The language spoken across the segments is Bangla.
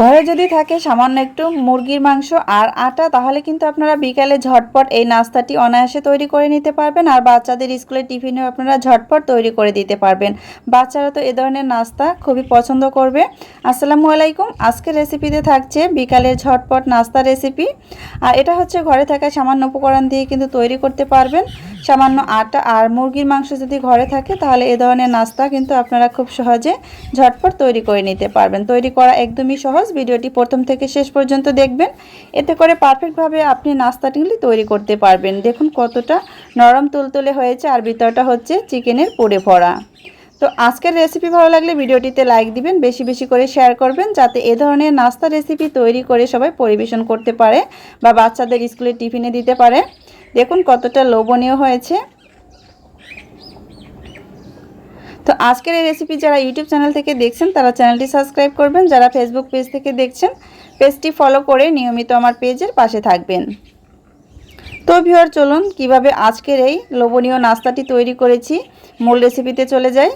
ঘরে যদি থাকে সামান্য একটু মুরগির মাংস আর আটা, তাহলে কিন্তু আপনারা বিকালে ঝটপট এই নাস্তাটি অনায়াসে তৈরি করে নিতে পারবেন আর বাচ্চাদের স্কুলের টিফিনেও আপনারা ঝটপট তৈরি করে দিতে পারবেন। বাচ্চারা তো এ ধরনের নাস্তা খুবই পছন্দ করবে। আসসালামু আলাইকুম, আজকের রেসিপিতে থাকছে বিকালের ঝটপট নাস্তা রেসিপি আর এটা হচ্ছে ঘরে থাকা সামান্য উপকরণ দিয়ে কিন্তু তৈরি করতে পারবেন। সামান্য আটা আর মুরগির মাংস যদি ঘরে থাকে, তাহলে এ ধরনের নাস্তা কিন্তু আপনারা খুব সহজে ঝটপট তৈরি করে নিতে পারবেন। তৈরি করা একদমই সহজ ভিডিওটি প্রথম থেকে শেষ পর্যন্ত দেখবেন। এতে করে পারফেক্টভাবে আপনি নাস্তাগুলি তৈরি করতে পারবেন। দেখুন কতটা নরম তুলতুলে হয়েছে আর ভিতরটা হচ্ছে চিকেনের পুড়ে ভরা। তো আজকের রেসিপি ভালো লাগলে ভিডিওটিতে লাইক দিবেন, বেশি বেশি করে শেয়ার করবেন, যাতে এ ধরনের নাস্তা রেসিপি তৈরি করে সবাই পরিবেশন করতে পারে বা বাচ্চাদের স্কুলে টিফিনে দিতে পারে। দেখুন কতটা লোভনীয় হয়েছে। তো আজকের এই রেসিপি যারা ইউটিউব চ্যানেল থেকে দেখছেন, তারা চ্যানেলটি সাবস্ক্রাইব করবেন। যারা ফেসবুক পেজ থেকে দেখছেন পেজটি ফলো করে নিয়মিত আমার পেজের পাশে থাকবেন। তো ভিওর চলুন কীভাবে আজকের এই লোভনীয় নাস্তাটি তৈরি করেছি, মূল রেসিপিতে চলে যাই।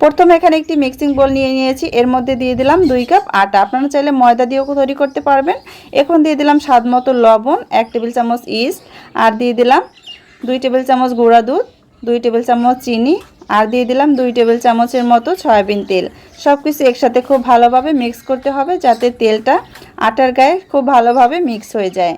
প্রথমে এখানে একটি মিক্সিং বোল নিয়ে নিয়েছি। এর মধ্যে দিয়ে দিলাম দুই কাপ আটা। আপনারা চাইলে ময়দা দিয়েও তৈরি করতে পারবেন। এখন দিয়ে দিলাম স্বাদ মতো লবণ, এক টেবিল চামচ ইস্ট আর দিয়ে দিলাম দুই টেবিল চামচ গুঁড়া দুধ, দুই টেবিল চামচ চিনি আর দিয়ে দিলাম দুই টেবিল চামচের মতো সয়াবিন তেল। সব কিছু একসাথে খুব ভালোভাবে মিক্স করতে হবে যাতে তেলটা আটার গায়ে খুব ভালোভাবে মিক্স হয়ে যায়।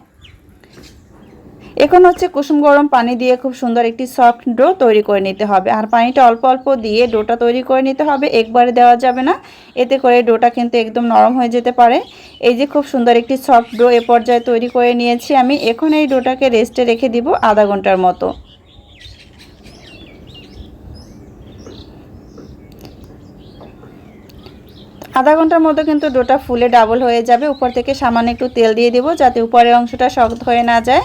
এখন হচ্ছে কুসুম গরম পানি দিয়ে খুব সুন্দর একটি সফট ডো তৈরি করে নিতে হবে। আর পানিটা অল্প অল্প দিয়ে ডোটা তৈরি করে নিতে হবে। একবারে দেওয়া যাবে না। এতে করে ডোটা কিন্তু একদম নরম হয়ে যেতে পারে। এই যে খুব সুন্দর একটি সফট ডো এ পর্যায়ে তৈরি করে নিয়েছি আমি। এখন এই ডোটাকে রেস্টে রেখে দিব আধা ঘণ্টার মতো। আধা ঘণ্টার মধ্যে কিন্তু ডোটা ফুলে ডাবল হয়ে যাবে। উপর থেকে সামান্য একটু তেল দিয়ে দেবো যাতে উপরের অংশটা শক্ত হয়ে না যায়।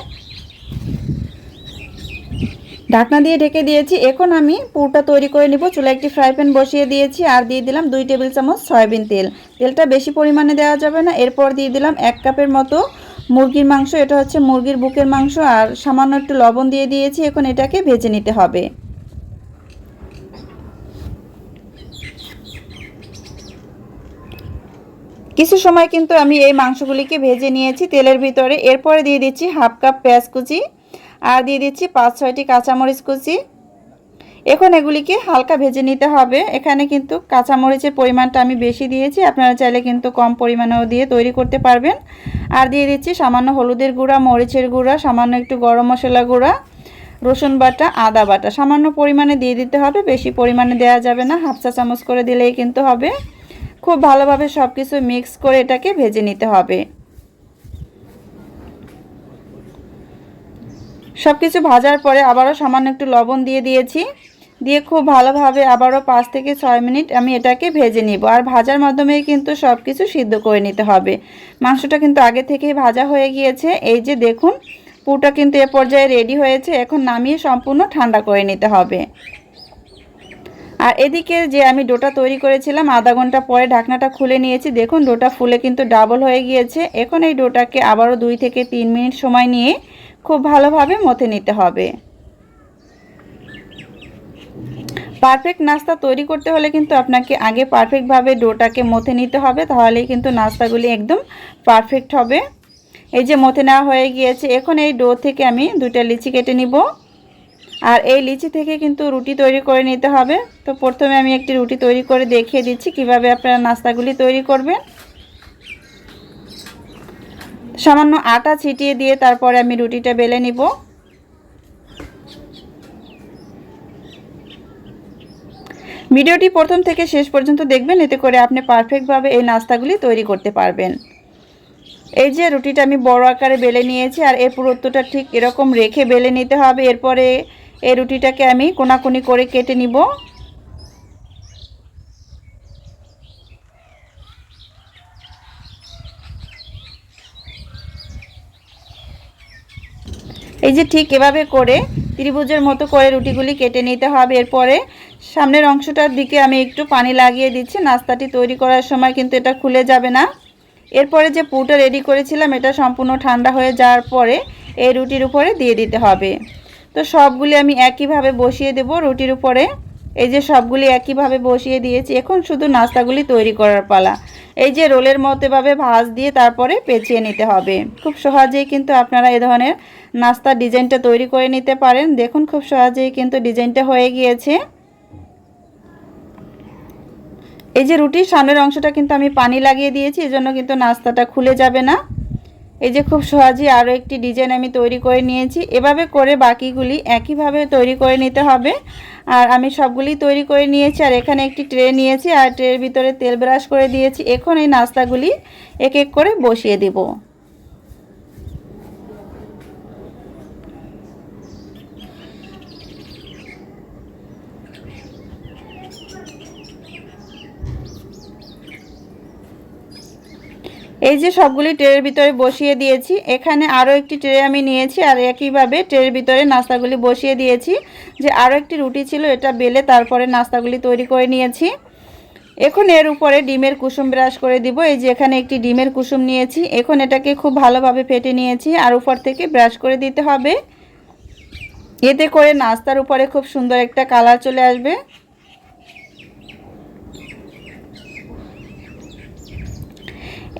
ঢাকনা দিয়ে ঢেকে দিয়েছি। এখন আমি পুরটা তৈরি করে নিব। চুলা একটি ফ্রাই প্যান বসিয়ে দিয়েছি আর দিয়ে দিলাম দুই টেবিল চামচ সয়াবিন তেল। তেলটা বেশি পরিমাণে দেওয়া যাবে না। এরপর দিয়ে দিলাম এক কাপের মতো মুরগির মাংস। এটা হচ্ছে মুরগির বুকের মাংস। আর সামান্য একটু লবণ দিয়ে দিয়েছি। এখন এটাকে ভেজে নিতে হবে। কিছু সময় কিন্তু আমি এই মাংসগুলিকে ভেজে নিয়েছি তেলের ভিতরে। এরপরে দিয়ে দিচ্ছি হাফ কাপ পেঁয়াজ কুচি আর দিয়ে দিচ্ছি পাঁচ, ছয়টি কাঁচামরিচ কুচি। এখন এগুলিকে হালকা ভেজে নিতে হবে। এখানে কিন্তু কাঁচামরিচের পরিমাণটা আমি বেশি দিয়েছি। আপনারা চাইলে কিন্তু কম পরিমাণেও দিয়ে তৈরি করতে পারবেন। আর দিয়ে দিচ্ছি সামান্য হলুদের গুঁড়া, মরিচের গুঁড়া, সামান্য একটু গরম মশলা গুঁড়া, রসুন বাটা, আদা বাটা। সামান্য পরিমাণে দিয়ে দিতে হবে, বেশি পরিমাণে দেওয়া যাবে না। হাফ চা চামচ করে দিলেই কিন্তু হবে। খুব ভালোভাবে সব কিছু মিক্স করে এটাকে ভেজে নিতে হবে। সব কিছু ভাজার পরে আবারও সামান্য একটু লবণ দিয়ে দিয়েছি। দিয়ে খুব ভালোভাবে আবারও পাঁচ থেকে ছয় মিনিট আমি এটাকে ভেজে নিব। আর ভাজার মাধ্যমে কিন্তু সব কিছু সিদ্ধ করে নিতে হবে। মাংসটা কিন্তু আগে থেকেই ভাজা হয়ে গিয়েছে। এই যে দেখুন, পুরটা কিন্তু এ পর্যায়ে রেডি হয়েছে। এখন নামিয়ে সম্পূর্ণ ঠান্ডা করে নিতে হবে। আর এদিকে যে আমি ডোটা তৈরি করেছিলাম, আধা ঘণ্টা পরে ঢাকনাটা খুলে নিয়েছি। দেখুন, ডোটা ফুলে কিন্তু ডাবল হয়ে গিয়েছে। এখন এই ডোটাকে আবারও দুই থেকে তিন মিনিট সময় নিয়ে খুব ভালোভাবে মথে নিতে হবে। পারফেক্ট নাস্তা তৈরি করতে হলে কিন্তু আপনাকে আগে পারফেক্টভাবে ডোটাকে মথে নিতে হবে, তাহলেই কিন্তু নাস্তাগুলি একদম পারফেক্ট হবে। এই যে মথে নেওয়া হয়ে গিয়েছে, এখন এই ডো থেকে আমি দুটা লিচি কেটে নিব। আর এই লিচি থেকে কিন্তু রুটি তৈরি করে নিতে হবে। তো প্রথমে আমি একটি রুটি তৈরি করে দেখিয়ে দিচ্ছি কীভাবে আপনারা নাস্তাগুলি তৈরি করবেন। সামান্য আটা ছিটিয়ে দিয়ে তারপরে আমি রুটিটা বেলে নিব। ভিডিওটি প্রথম থেকে শেষ পর্যন্ত দেখবেন, এতে করে আপনি পারফেক্টভাবে এই নাস্তাগুলি তৈরি করতে পারবেন। এই যে রুটিটা আমি বড় আকারে বেলে নিয়েছি, আর এর পুরুত্বটা ঠিক এরকম রেখে বেলে নিতে হবে। এরপরে এই রুটিটাকে আমি কোনাকুনি করে কেটে নিব। এই যে ঠিক এভাবে করে ত্রিভুজের মতো করে রুটিগুলি কেটে নিতে হবে। এরপরে সামনের অংশটার দিকে আমি একটু পানি লাগিয়ে দিচ্ছি। নাস্তাটি তৈরি করার সময় কিন্তু এটা খুলে যাবে না। এরপরে যে পুটা রেডি করেছিলাম, এটা সম্পূর্ণ ঠান্ডা হয়ে যাওয়ার পরে এই রুটির উপরে দিয়ে দিতে হবে। তো সবগুলি আমি একইভাবে বসিয়ে দেব রুটির উপরে। এই যে সবগুলি একইভাবে বসিয়ে দিয়েছি, এখন শুধু নাস্তাগুলি তৈরি করার পালা। এই যে রোলের মতো এভাবে ভাঁজ দিয়ে তারপরে পেঁচিয়ে নিতে হবে। খুব সহজেই কিন্তু আপনারা এ ধরনের নাস্তার ডিজাইনটা তৈরি করে নিতে পারেন। দেখুন, খুব সহজেই কিন্তু ডিজাইনটা হয়ে গিয়েছে। এই যে রুটির সামনের অংশটা কিন্তু আমি পানি লাগিয়ে দিয়েছি, এজন্য কিন্তু নাস্তাটা খুলে যাবে না। এই যে খুব সহজেই আরও একটি ডিজাইন আমি তৈরি করে নিয়েছি। এভাবে করে বাকিগুলি একইভাবে তৈরি করে নিতে হবে। আর আমি সবগুলি তৈরি করে নিয়েছি আর এখানে একটি ট্রে নিয়েছি। আর ট্রের ভিতরে তেল ব্রাশ করে দিয়েছি। এখন এই নাস্তাগুলি এক এক করে বসিয়ে দেবো। এই যে সবগুলি ট্রের ভিতরে বসিয়ে দিয়েছি, এখানে আরও একটি ট্রে আমি নিয়েছি আর একইভাবে ট্রের ভিতরে নাস্তাগুলি বসিয়ে দিয়েছি। যে আরও একটি রুটি ছিল, এটা বেলে তারপরে নাস্তাগুলি তৈরি করে নিয়েছি। এখন এর উপরে ডিমের কুসুম ব্রাশ করে দিব। এই যে এখানে একটি ডিমের কুসুম নিয়েছি, এখন এটাকে খুব ভালোভাবে ফেটে নিয়েছি আর উপর থেকে ব্রাশ করে দিতে হবে। এতে করে নাস্তার উপরে খুব সুন্দর একটা কালার চলে আসবে।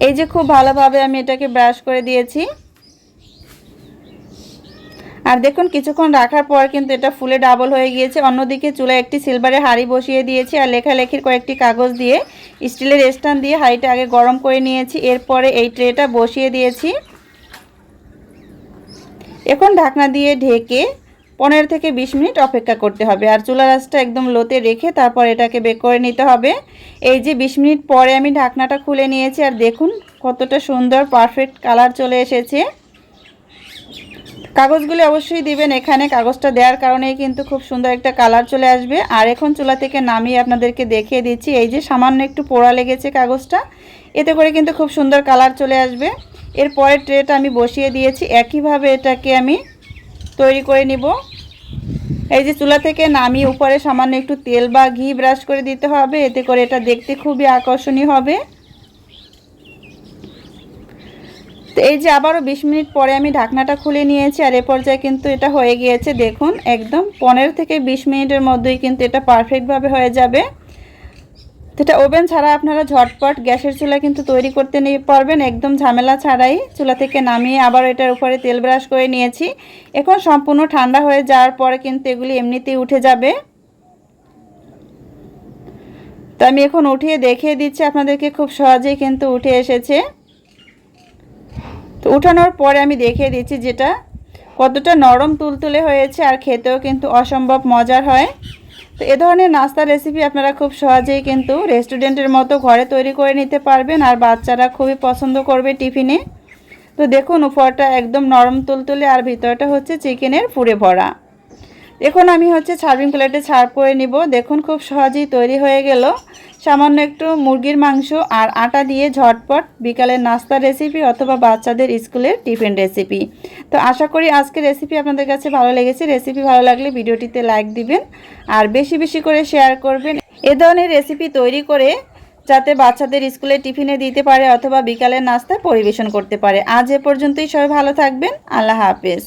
এই যে খুব ভালোভাবে আমি এটাকে ব্রাশ করে দিয়েছি। আর দেখুন, কিছুক্ষণ রাখার পর কিন্তু এটা ফুলে ডাবল হয়ে গিয়েছে। অন্যদিকে চুলায় একটি সিলভারের হাঁড়ি বসিয়ে দিয়েছি আর লেখালেখির কয়েকটি কাগজ দিয়ে স্টিলের স্ট্যান্ড দিয়ে হাঁড়িটা আগে গরম করে নিয়েছি। এরপরে এই ট্রেটা বসিয়ে দিয়েছি। এখন ঢাকনা দিয়ে ঢেকে পনেরো থেকে বিশ মিনিট অপেক্ষা করতে হবে। আর চুলা রাসটা একদম লোতে রেখে তারপর এটাকে বেক করে নিতে হবে। এই যে বিশ মিনিট পরে আমি ঢাকনাটা খুলে নিয়েছি, আর দেখুন কতটা সুন্দর পারফেক্ট কালার চলে এসেছে। কাগজগুলি অবশ্যই দিবেন এখানে, কাগজটা দেওয়ার কারণেই কিন্তু খুব সুন্দর একটা কালার চলে আসবে। আর এখন চুলা থেকে নামিয়ে আপনাদেরকে দেখিয়ে দিচ্ছি, এই যে সামান্য একটু পোড়া লেগেছে কাগজটা, এতে করে কিন্তু খুব সুন্দর কালার চলে আসবে। এরপরে ট্রেটা আমি বসিয়ে দিয়েছি। একইভাবে এটাকে আমি তৈরি করে নিব। এই যে চুলা থেকে নামিয়ে উপরে সামান্য একটু তেল বা ঘি ব্রাশ করে দিতে হবে, এতে করে এটা দেখতে খুবই আকর্ষণীয় হবে। তো এই যে আবারও বিশ মিনিট পরে আমি ঢাকনাটা খুলে নিয়েছি, আর এ পর্যায়ে কিন্তু এটা হয়ে গিয়েছে, দেখুন, একদম পনেরো থেকে বিশ মিনিটের মধ্যেই কিন্তু এটা পারফেক্টভাবে হয়ে যাবে। তো এটা ওভেন ছাড়া আপনারা ঝটপট গ্যাসের চুলা কিন্তু তৈরি করতে নিয়ে পারবেন, একদম ঝামেলা ছাড়াই। চুলা থেকে নামিয়ে আবার এটার উপরে তেল ব্রাশ করে নিয়েছি। এখন সম্পূর্ণ ঠান্ডা হয়ে যাওয়ার পরে কিন্তু এগুলি এমনিতেই উঠে যাবে। তো আমি এখন উঠিয়ে দেখিয়ে দিচ্ছি, আপনাদেরকে খুব সহজেই কিন্তু উঠে এসেছে। তো উঠানোর পরে আমি দেখিয়ে দিচ্ছি যেটা কতটা নরম তুলতুলে হয়েছে আর খেতেও কিন্তু অসম্ভব মজার হয়। তো এ ধরনের নাস্তার রেসিপি আপনারা খুব সহজেই কিন্তু রেস্টুরেন্টের মতো ঘরে তৈরি করে নিতে পারবেন। আর বাচ্চারা খুবই পছন্দ করবে টিফিনে। তো দেখুন, উপরটা একদম নরম তুলতুলে আর ভিতরটা হচ্ছে চিকেনের পুরে ভরা। এখন আমি হচ্ছে সার্ভিং প্লেটে ছাড় করে নিব। দেখুন খুব সহজেই তৈরি হয়ে গেল। সামান্য একটু মুরগির মাংস আর আটা দিয়ে ঝটপট বিকালের নাস্তার রেসিপি অথবা বাচ্চাদের স্কুলের টিফিন রেসিপি তো আশা করি আজকে রেসিপি আপনাদের কাছে ভালো লেগেছে। রেসিপি ভালো লাগলে ভিডিওটিতে লাইক দিবেন আর বেশি বেশি করে শেয়ার করবেন। এ ধরনের রেসিপি তৈরি করে যাতে বাচ্চাদের স্কুলে টিফিনে দিতে পারে অথবা বিকালের নাস্তায় পরিবেশন করতে পারে। আজ এ পর্যন্তই সবাই ভালো থাকবেন। আল্লাহ হাফেজ।